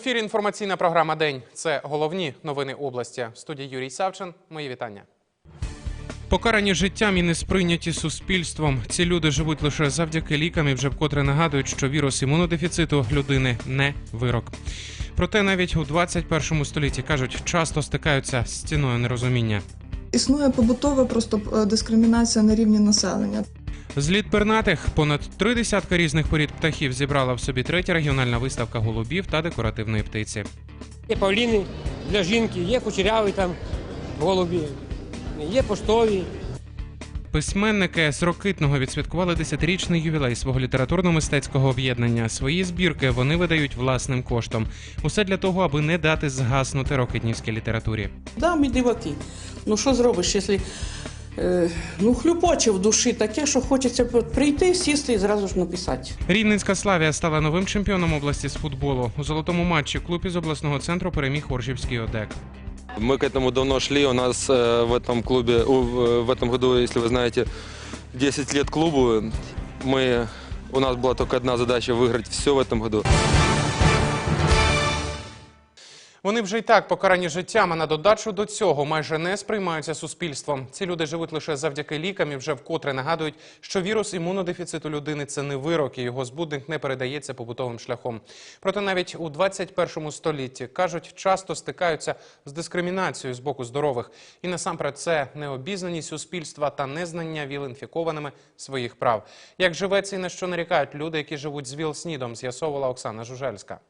В ефірі інформаційна програма День. Це головні новини області. В студії Юрій Савчин. Мої вітання. Покарані життям і не сприйняті суспільством. Ці люди живуть лише завдяки лікам і вже вкотре нагадують, що вірус імунодефіциту людини не вирок. Проте навіть у 21 столітті кажуть, часто стикаються з стіною нерозуміння. Існує побутова просто е, дискримінація на рівні населення. Зліт пернатих понад три десятка різних порід птахів зібрала в собі третя регіональна виставка голубів та декоративної птиці. Є павліни для жінки, є кучеряві там голубі, є поштові. Письменники з Рокитного відсвяткували 10-річний ювілей свого літературно-мистецького об'єднання. Свої збірки вони видають власним коштом. Усе для того, аби не дати згаснути рокитнівській літературі. Да, ми диваки. Ну що зробиш, якщо ну, хлюпоче в душі таке, що хочеться прийти, сісти і зразу ж написати. Рівненська Славія стала новим чемпіоном області з футболу. У золотому матчі клуб із обласного центру переміг Оржівський ОДЕК. Мы к этому давно шли. У нас э, в этом клубе, у, в в этом году, если вы знаете, 10 лет клубу. Мы, у нас была только одна задача выиграть все в этом году. Вони вже й так покарані життям, а на додачу до цього майже не сприймаються суспільством. Ці люди живуть лише завдяки лікам і вже вкотре нагадують, що вірус імунодефіциту людини це не вирок, і його збудник не передається побутовим шляхом. Проте навіть у 21 столітті кажуть, часто стикаються з дискримінацією з боку здорових. І насамперед це необізнаність суспільства та незнання віл-інфікованими своїх прав. Як живеться і на що нарікають люди, які живуть з ВІЛ-СНІДом, з'ясовувала Оксана Жужельська.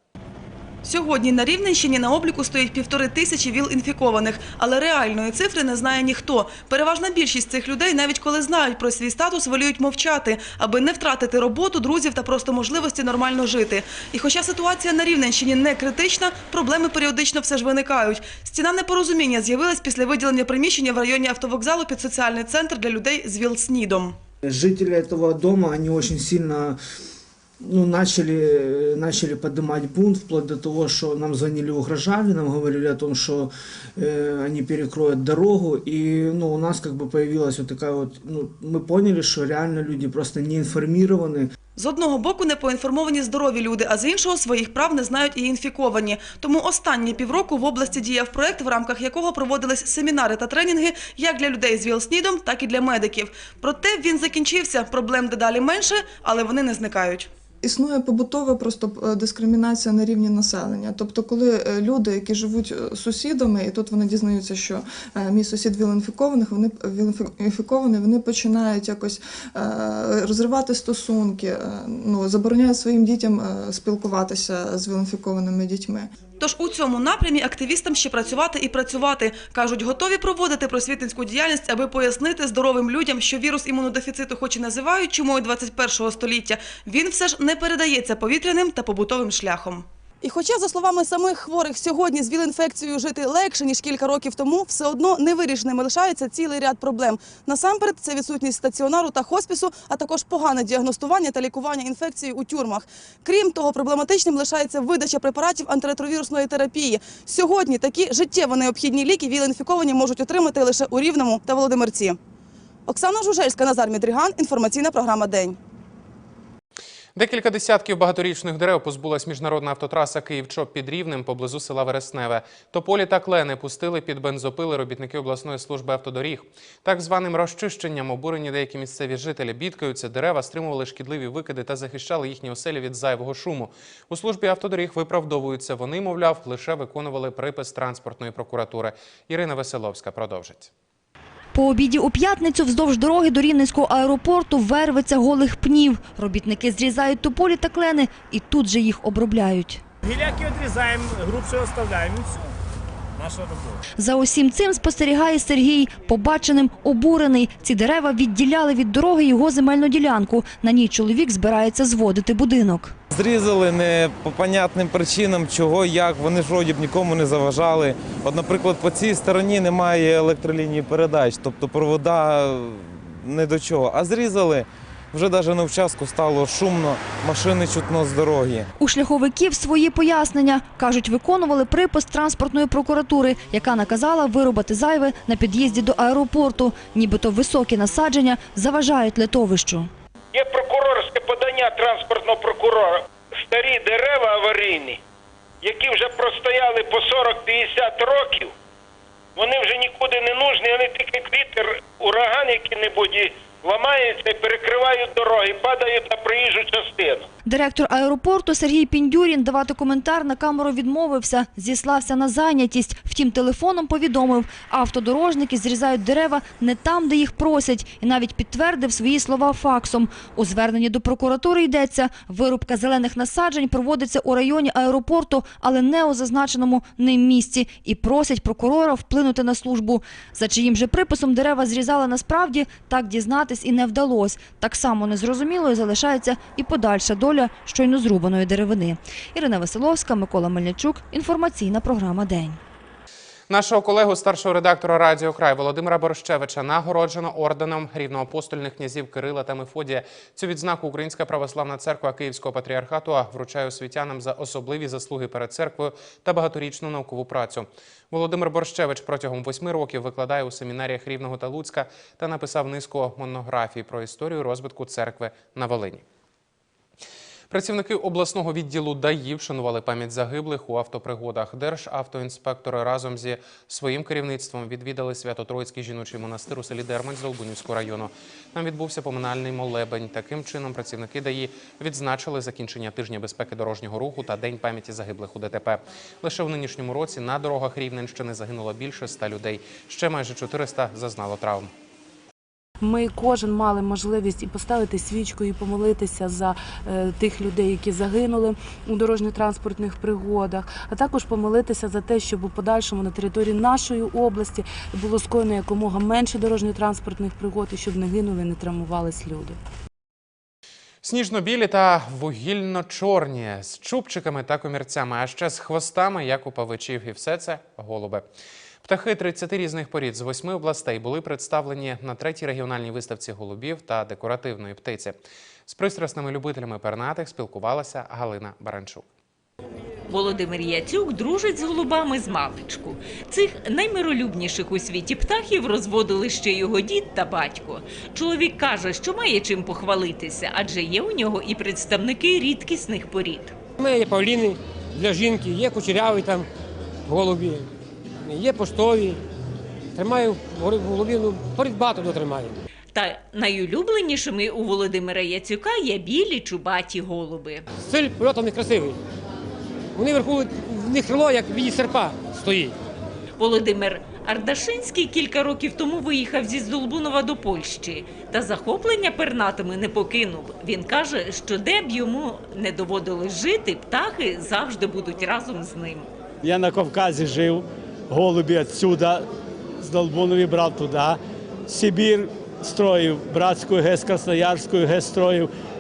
Сьогодні на Рівненщині на обліку стоїть півтори тисячі ВІЛ-інфікованих, але реальної цифри не знає ніхто. Переважна більшість цих людей, навіть коли знають про свій статус, воліють мовчати, аби не втратити роботу, друзів та просто можливості нормально жити. І хоча ситуація на Рівненщині не критична, проблеми періодично все ж виникають. Стіна непорозуміння з'явилась після виділення приміщення в районі автовокзалу під соціальний центр для людей з ВІЛ-СНІДом. Жители этого дома, они очень сильно ну, начали, начали поднимать бунт, вплоть до того, что нам звонили, угрожали, нам говорили о том, что э, они перекроют дорогу, и ну, у нас как бы появилась вот такая вот, ну, мы поняли, что реально люди просто не информированы, З одного боку не поінформовані здорові люди, а з іншого своїх прав не знають і інфіковані. Тому останні півроку в області діяв проект, в рамках якого проводились семінари та тренінги як для людей з ВІЛ-СНІДом, так і для медиків. Проте він закінчився. Проблем дедалі менше, але вони не зникають. Існує побутова просто е, дискримінація на рівні населення. Тобто, коли е, люди, які живуть е, сусідами, і тут вони дізнаються, що мій сусід віл-інфікованих, вони віл-інфікований, вони починають якось розривати стосунки, ну забороняють своїм дітям спілкуватися з віл-інфікованими дітьми. Тож у цьому напрямі активістам ще працювати і працювати. Кажуть, готові проводити просвітницьку діяльність, аби пояснити здоровим людям, що вірус імунодефіциту хоч і називають чумою 21 століття, він все ж не передається повітряним та побутовим шляхом. І хоча, за словами самих хворих, сьогодні з ВІЛ-інфекцією жити легше, ніж кілька років тому, все одно невирішеними лишається цілий ряд проблем. Насамперед, це відсутність стаціонару та хоспісу, а також погане діагностування та лікування інфекції у тюрмах. Крім того, проблематичним лишається видача препаратів антиретровірусної терапії. Сьогодні такі життєво необхідні ліки ВІЛ-інфіковані можуть отримати лише у Рівному та Володимирці. Оксана Жужельська, Назар Мідріган. Інформаційна програма «День». Декілька десятків багаторічних дерев позбулась міжнародна автотраса Київ-Чоп під Рівнем поблизу села Вересневе. Тополі та клени пустили під бензопили робітники обласної служби автодоріг. Так званим розчищенням обурені деякі місцеві жителі бідкаються. Дерева стримували шкідливі викиди та захищали їхні оселі від зайвого шуму. У службі автодоріг виправдовуються. Вони, мовляв, лише виконували припис транспортної прокуратури. Ірина Веселовська продовжить. По обіді у п'ятницю вздовж дороги до Рівненського аеропорту вервиться голих пнів. Робітники зрізають тополі та клени і тут же їх обробляють. Гіляки відрізаємо, грубше оставляємо все. Наша робота. За усім цим спостерігає Сергій. Побаченим обурений. Ці дерева відділяли від дороги його земельну ділянку. На ній чоловік збирається зводити будинок. Зрізали не по понятним причинам, чого, як, вони ж вроді б нікому не заважали. От, наприклад, по цій стороні немає електролінії передач, тобто провода не до чого. А зрізали, вже навіть на участку стало шумно, машини чутно з дороги. У шляховиків свої пояснення. Кажуть, виконували припис транспортної прокуратури, яка наказала вирубати зайве на під'їзді до аеропорту. Нібито високі насадження заважають литовищу. Є прокурорське подання транспортного прокурора. Старі дерева аварійні які вже простояли по 40-50 років, вони вже нікуди не нужні, вони тільки вітер, ураган який-небудь ламаються перекривають дороги, падають на проїжджу частину. Директор аеропорту Сергій Піндюрін давати коментар на камеру відмовився, зіслався на зайнятість. Втім, телефоном повідомив, автодорожники зрізають дерева не там, де їх просять, і навіть підтвердив свої слова факсом. У зверненні до прокуратури йдеться, вирубка зелених насаджень проводиться у районі аеропорту, але не у зазначеному ним місці, і просять прокурора вплинути на службу. За чиїм же приписом дерева зрізали насправді, так дізнатись і не вдалося. Так само незрозумілою залишається і подальша доля щойно зрубаної деревини. Ірина Василовська, Микола Мельничук. Інформаційна програма «День». Нашого колегу, старшого редактора Радіо Край Володимира Борощевича нагороджено орденом рівноапостольних князів Кирила та Мефодія. Цю відзнаку Українська православна церква Київського патріархату вручає освітянам за особливі заслуги перед церквою та багаторічну наукову працю. Володимир Борщевич протягом восьми років викладає у семінаріях Рівного та Луцька та написав низку монографій про історію розвитку церкви на Волині. Працівники обласного відділу ДАІ вшанували пам'ять загиблих у автопригодах. Державтоінспектори разом зі своїм керівництвом відвідали Свято-Троїцький жіночий монастир у селі Дермань Долбунівського району. Там відбувся поминальний молебень. Таким чином працівники ДАІ відзначили закінчення тижня безпеки дорожнього руху та День пам'яті загиблих у ДТП. Лише в нинішньому році на дорогах Рівненщини загинуло більше ста людей. Ще майже 400 зазнало травм. Ми кожен мали можливість і поставити свічку, і помолитися за е, тих людей, які загинули у дорожньо-транспортних пригодах, а також помолитися за те, щоб у подальшому на території нашої області було скоєно якомога менше дорожньо-транспортних пригод, і щоб не гинули, не травмувались люди. Сніжно-білі та вугільно-чорні з чубчиками та комірцями, а ще з хвостами, як у павичів. І все це голуби. Птахи 30 різних порід з восьми областей були представлені на третій регіональній виставці голубів та декоративної птиці. З пристрасними любителями пернатих спілкувалася Галина Баранчук. Володимир Яцюк дружить з голубами з маличку. Цих наймиролюбніших у світі птахів розводили ще його дід та батько. Чоловік каже, що має чим похвалитися, адже є у нього і представники рідкісних порід. У мене є павліни для жінки, є кучеряві там голубі, є поштові. Тримаю голубів, ну, порід багато дотримаю. Та найулюбленішими у Володимира Яцюка є білі чубаті голуби. Стиль польоту не красивий. Вони вверху, в них крило, як в віді серпа стоїть. Володимир Ардашинський кілька років тому виїхав зі Здолбунова до Польщі та захоплення пернатими не покинув. Він каже, що де б йому не доводилось жити, птахи завжди будуть разом з ним. Я на Кавказі жив, голубі відсюди, з Долбунові брав туди. Сибір строїв, братську ГЕС, Красноярську ГЕС.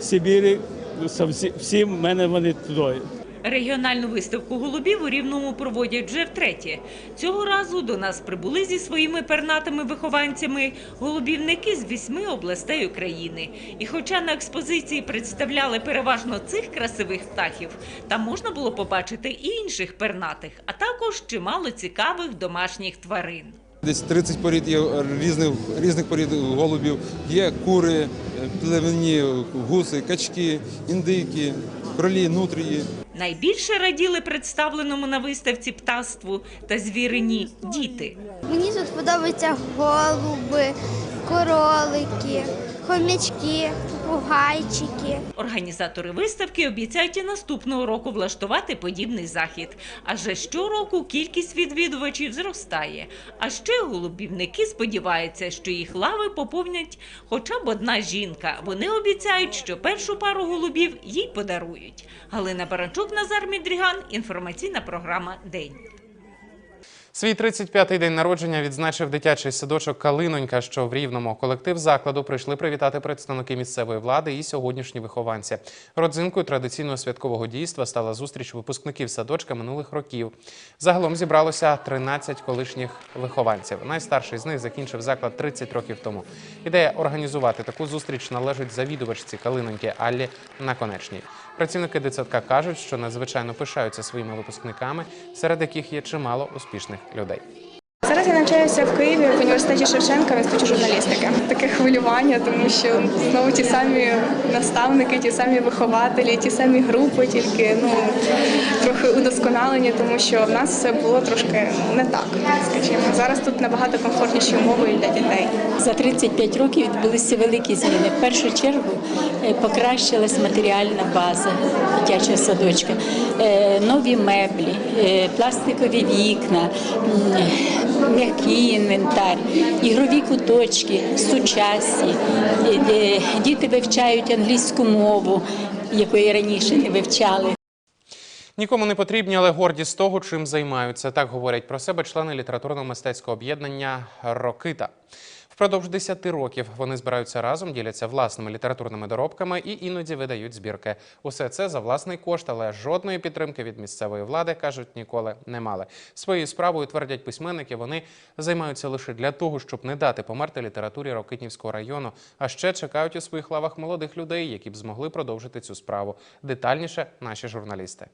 Сибірі, всі, всі в мене вони туди. Регіональну виставку голубів у Рівному проводять вже втретє. Цього разу до нас прибули зі своїми пернатими вихованцями голубівники з вісьми областей України. І хоча на експозиції представляли переважно цих красивих птахів, там можна було побачити і інших пернатих, а також чимало цікавих домашніх тварин. Десь 30 порід є різних, різних порід голубів. Є кури, племені гуси, качки, індики, кролі, нутрії. Найбільше раділи представленому на виставці птаству та звірині діти. Мені тут подобаються голуби, королики, хомячки, попугайчики. Організатори виставки обіцяють і наступного року влаштувати подібний захід. Адже щороку кількість відвідувачів зростає. А ще голубівники сподіваються, що їх лави поповнять хоча б одна жінка. Вони обіцяють, що першу пару голубів їй подарують. Галина Баранчук, Назар Мідріган. Інформаційна програма День. Свій 35-й день народження відзначив дитячий садочок Калинонька, що в Рівному. Колектив закладу прийшли привітати представники місцевої влади і сьогоднішні вихованці. Родзинкою традиційного святкового дійства стала зустріч випускників садочка минулих років. Загалом зібралося 13 колишніх вихованців. Найстарший з них закінчив заклад 30 років тому. Ідея організувати таку зустріч належить завідувачці Калиноньки Аллі Наконечній. Працівники дитсадка кажуть, що надзвичайно пишаються своїми випускниками, серед яких є чимало успішних людей. Зараз я навчаюся в Києві в університеті Шевченка в інституті журналістики. Таке хвилювання, тому що знову ті самі наставники, ті самі вихователі, ті самі групи, тільки ну трохи удосконалені, тому що в нас все було трошки не так, скажімо. Зараз тут набагато комфортніші умови для дітей. За 35 років відбулися великі зміни. В першу чергу е, покращилась матеріальна база дитячого садочка, Е, нові меблі, е, пластикові вікна, м'який інвентар, ігрові куточки, сучасні. Е, Діти вивчають англійську мову, якої раніше не вивчали. Нікому не потрібні, але горді з того, чим займаються. Так говорять про себе члени літературно-мистецького об'єднання Рокита. Впродовж 10 років вони збираються разом, діляться власними літературними доробками і іноді видають збірки. Усе це за власний кошт, але жодної підтримки від місцевої влади кажуть ніколи не мали. Своєю справою твердять письменники. Вони займаються лише для того, щоб не дати померти літературі Рокитнівського району. А ще чекають у своїх лавах молодих людей, які б змогли продовжити цю справу. Детальніше наші журналісти.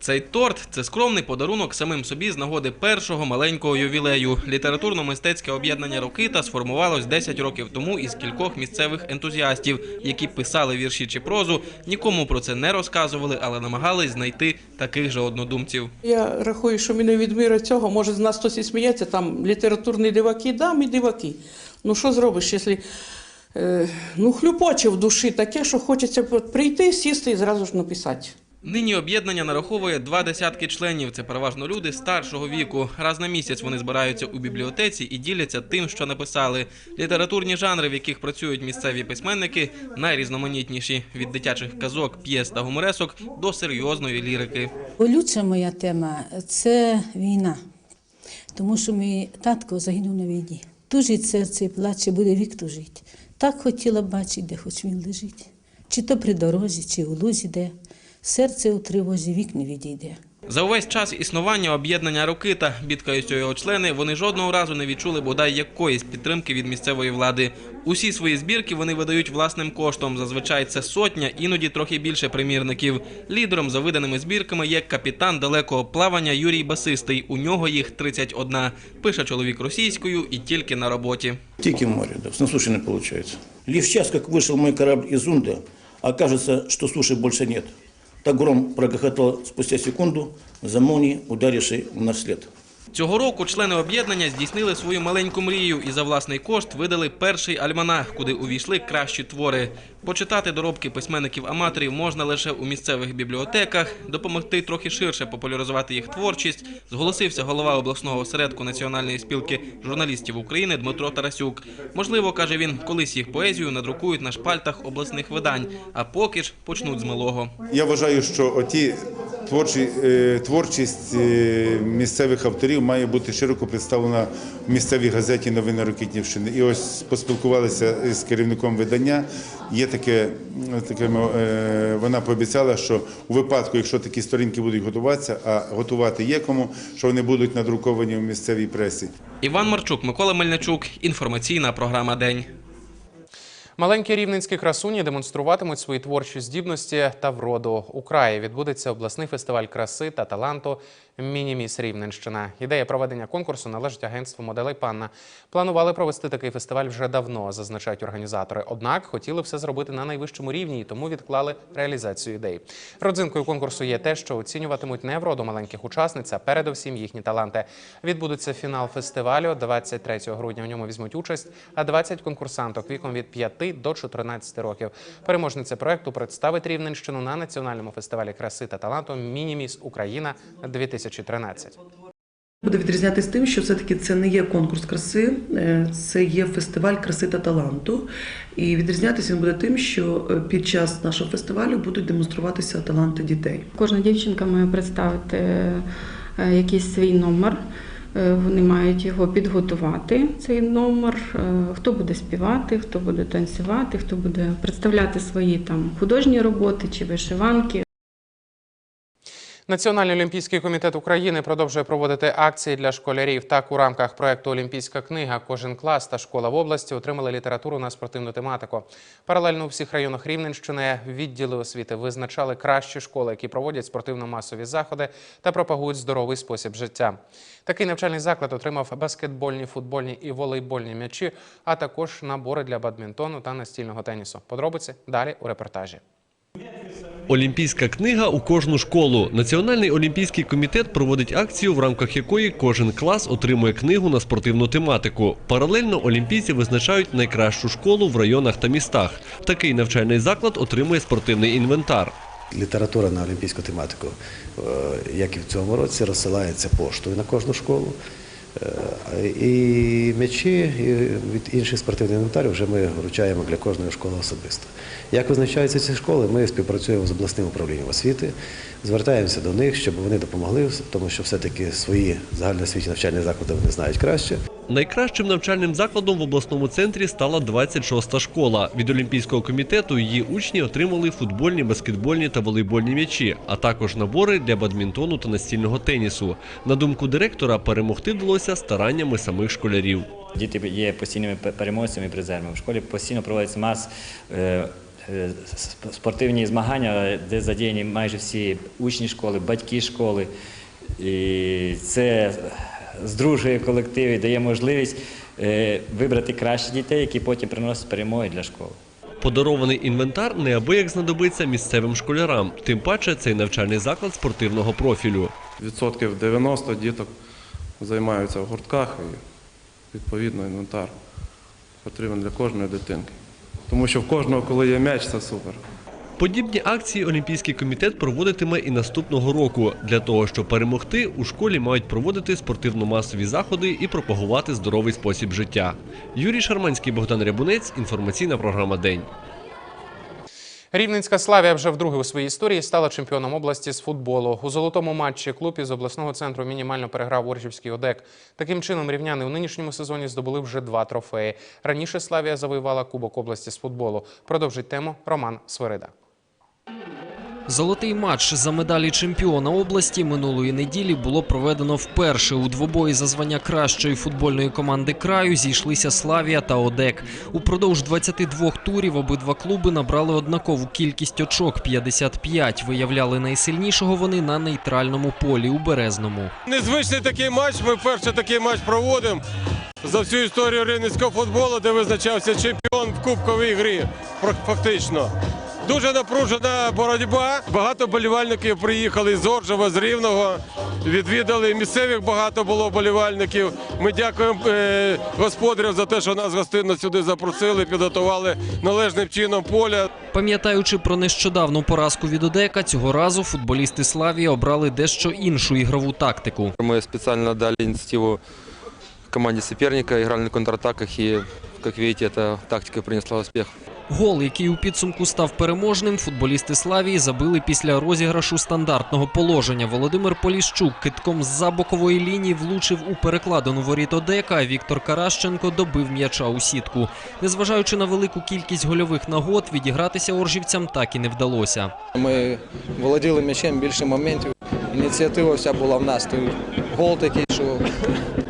Цей торт це скромний подарунок самим собі з нагоди першого маленького ювілею. Літературно-мистецьке об'єднання Рокита сформувалось 10 років тому із кількох місцевих ентузіастів, які писали вірші чи прозу, нікому про це не розказували, але намагались знайти таких же однодумців. Я рахую, що мене від мира цього, може з нас хтось і сміється, там літературні диваки, да, ми диваки. Ну що зробиш, якщо е, ну, хлюпоче в душі таке, що хочеться прийти, сісти і зразу ж написати. Нині об'єднання нараховує два десятки членів. Це переважно люди старшого віку. Раз на місяць вони збираються у бібліотеці і діляться тим, що написали. Літературні жанри, в яких працюють місцеві письменники, найрізноманітніші від дитячих казок, п'єс та гуморесок до серйозної лірики. Болюча моя тема це війна, тому що мій татко загинув на війні. Тужить серце і плаче, буде вік тужить. Так хотіла б бачити, де хоч він лежить. Чи то при дорозі, чи у лузі де. Серце у тривозі вік не відійде. За увесь час існування об'єднання Рокита, бідкаються його члени, вони жодного разу не відчули бодай якоїсь підтримки від місцевої влади. Усі свої збірки вони видають власним коштом. Зазвичай це сотня, іноді трохи більше примірників. Лідером за виданими збірками є капітан далекого плавання Юрій Басистий. У нього їх 31. Пише чоловік російською і тільки на роботі. Тільки в море, да, на суше не получается. Лишь час, как вышел мой корабль из Унда, окажется, что суши больше нет. Так гром прогохотал спустя секунду, за молнией, ударивший в наш след. Цього року члени об'єднання здійснили свою маленьку мрію і за власний кошт видали перший альманах, куди увійшли кращі твори. Почитати доробки письменників-аматорів можна лише у місцевих бібліотеках. Допомогти трохи ширше популяризувати їх творчість зголосився голова обласного осередку Національної спілки журналістів України Дмитро Тарасюк. Можливо, каже він, колись їх поезію надрукують на шпальтах обласних видань, а поки ж почнуть з малого. Я вважаю, що оті творчі, е, творчість е, місцевих авторів має бути широко представлена в місцевій газеті Новини Рокитнівщини. І ось поспілкувалися з керівником видання. Є таке, таке е, вона пообіцяла, що у випадку, якщо такі сторінки будуть готуватися, а готувати є кому, що вони будуть надруковані в місцевій пресі. Іван Марчук, Микола Мельничук. Інформаційна програма День. Маленькі рівненські красуні демонструватимуть свої творчі здібності та вроду. У краї відбудеться обласний фестиваль краси та таланту Мініміс Рівненщина. Ідея проведення конкурсу належить агентству моделей Панна. Планували провести такий фестиваль вже давно, зазначають організатори. Однак хотіли все зробити на найвищому рівні і тому відклали реалізацію ідей. Родзинкою конкурсу є те, що оцінюватимуть не вроду маленьких учасниць, а передовсім їхні таланти. Відбудеться фінал фестивалю. 23 грудня в ньому візьмуть участь, а 20 конкурсанток віком від 5 до 14 років. Переможниця проекту представить Рівненщину на національному фестивалі краси та таланту Мініміс Україна 2013. Буде відрізнятися тим, що все-таки це не є конкурс краси, е, це є фестиваль краси та таланту. І відрізнятися він буде тим, що е, під час нашого фестивалю будуть демонструватися таланти дітей. Кожна дівчинка має представити е, якийсь свій номер. Вони мають його підготувати, цей номер. Хто буде співати, хто буде танцювати, хто буде представляти свої там художні роботи чи вишиванки. Національний олімпійський комітет України продовжує проводити акції для школярів. Так, у рамках проекту Олімпійська книга кожен клас та школа в області отримали літературу на спортивну тематику. Паралельно у всіх районах Рівненщини відділи освіти визначали кращі школи, які проводять спортивно-масові заходи та пропагують здоровий спосіб життя. Такий навчальний заклад отримав баскетбольні, футбольні і волейбольні м'ячі, а також набори для бадмінтону та настільного тенісу. Подробиці далі у репортажі. Олімпійська книга у кожну школу. Національний олімпійський комітет проводить акцію, в рамках якої кожен клас отримує книгу на спортивну тематику. Паралельно олімпійці визначають найкращу школу в районах та містах. Такий навчальний заклад отримує спортивний інвентар. Література на олімпійську тематику, е, як і в цьому році, розсилається поштою на кожну школу. Е, І м'ячі і від інших спортивних інвентарів вже ми вручаємо для кожної школи особисто. Як визначаються ці школи, ми співпрацюємо з обласним управлінням освіти, звертаємося до них, щоб вони допомогли, тому що все-таки свої загальноосвітні навчальні заклади вони знають краще. Найкращим навчальним закладом в обласному центрі стала 26-та школа. Від Олімпійського комітету її учні отримали футбольні, баскетбольні та волейбольні м'ячі, а також набори для бадмінтону та настільного тенісу. На думку директора, перемогти вдалося стараннями самих школярів. Діти є постійними переможцями і призерами. В школі постійно проводяться мас е, спортивні змагання, де задіяні майже всі учні школи, батьки школи. І це здружує колектив і дає можливість е, вибрати кращих дітей, які потім приносять перемоги для школи. Подарований інвентар неабияк знадобиться місцевим школярам. Тим паче цей навчальний заклад спортивного профілю. Відсотків 90 діток займаються в гуртках і відповідно інвентар потрібен для кожної дитинки. Тому що в кожного, коли є м'яч, це супер. Подібні акції Олімпійський комітет проводитиме і наступного року. Для того, щоб перемогти, у школі мають проводити спортивно-масові заходи і пропагувати здоровий спосіб життя. Юрій Шарманський, Богдан Рябунець. Інформаційна програма День. Рівненська Славія вже вдруге у своїй історії стала чемпіоном області з футболу. У золотому матчі клуб із обласного центру мінімально переграв Оржівський ОДЕК. Таким чином, рівняни у нинішньому сезоні здобули вже два трофеї. Раніше Славія завоювала Кубок області з футболу. Продовжить тему Роман Свирида. Золотий матч за медалі чемпіона області минулої неділі було проведено вперше. У двобої за звання кращої футбольної команди краю зійшлися Славія та Одек. Упродовж 22 турів обидва клуби набрали однакову кількість очок 55. Виявляли найсильнішого вони на нейтральному полі у Березному. Незвичний такий матч. Ми вперше такий матч проводимо за всю історію рівненського футболу, де визначався чемпіон в кубковій грі. Фактично. Дуже напружена боротьба. Багато болівальників приїхали з Оржева, з Рівного. Відвідали місцевих багато було болівальників. Ми дякуємо е, господарям за те, що нас гостинно сюди запросили, підготували належним чином поля. Пам'ятаючи про нещодавну поразку від Одека, цього разу футболісти Славії обрали дещо іншу ігрову тактику. Мы специально дали инициативу команде соперника, играли на контратаках и, как видите, эта тактика принесла успех. Гол, який у підсумку став переможним, футболісти Славії забили після розіграшу стандартного положення. Володимир Поліщук китком з-за бокової лінії влучив у перекладину воріт Одека, а Віктор Каращенко добив м'яча у сітку. Незважаючи на велику кількість гольових нагод, відігратися оржівцям так і не вдалося. Ми володіли м'ячем більше моментів. Ініціатива вся була в нас. Гол такий, що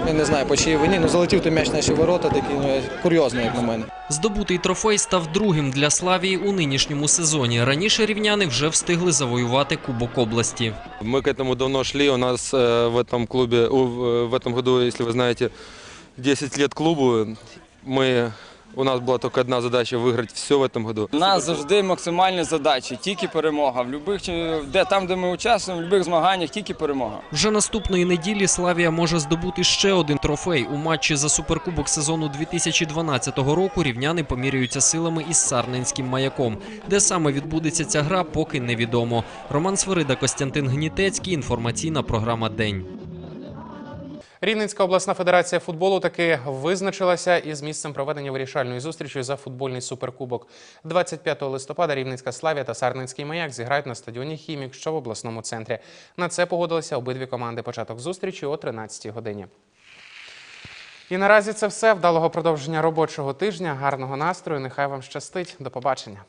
я не знаю по чиїй вині, ну залетів той м'яч в наші ворота, такий ну, курйозний, як на мене. Здобутий трофей став другим для Славії у нинішньому сезоні. Раніше рівняни вже встигли завоювати Кубок області. Мы к этому давно шли. У нас э, в этом клубе, у- в этом году, если вы знаете, 10 лет клубу. Мы, у нас была только одна задача выиграть все в этом году. У нас завжди максимальні задачі, тільки перемога. В любих, чи- де, там, де ми участвуємо, в будь-яких змаганнях, тільки перемога. Вже наступної неділі Славія може здобути ще один трофей. У матчі за суперкубок сезону 2012 року рівняни поміряються силами із Сарненським маяком. Де саме відбудеться ця гра, поки невідомо. Роман Свирида, Костянтин Гнітецький. Інформаційна програма День. Рівненська обласна федерація футболу таки визначилася із місцем проведення вирішальної зустрічі за футбольний суперкубок. 25 листопада Рівненська Славія та Сарненський маяк зіграють на стадіоні Хімік, що в обласному центрі. На це погодилися обидві команди. Початок зустрічі о 13 годині. І наразі це все. Вдалого продовження робочого тижня. Гарного настрою. Нехай вам щастить. До побачення.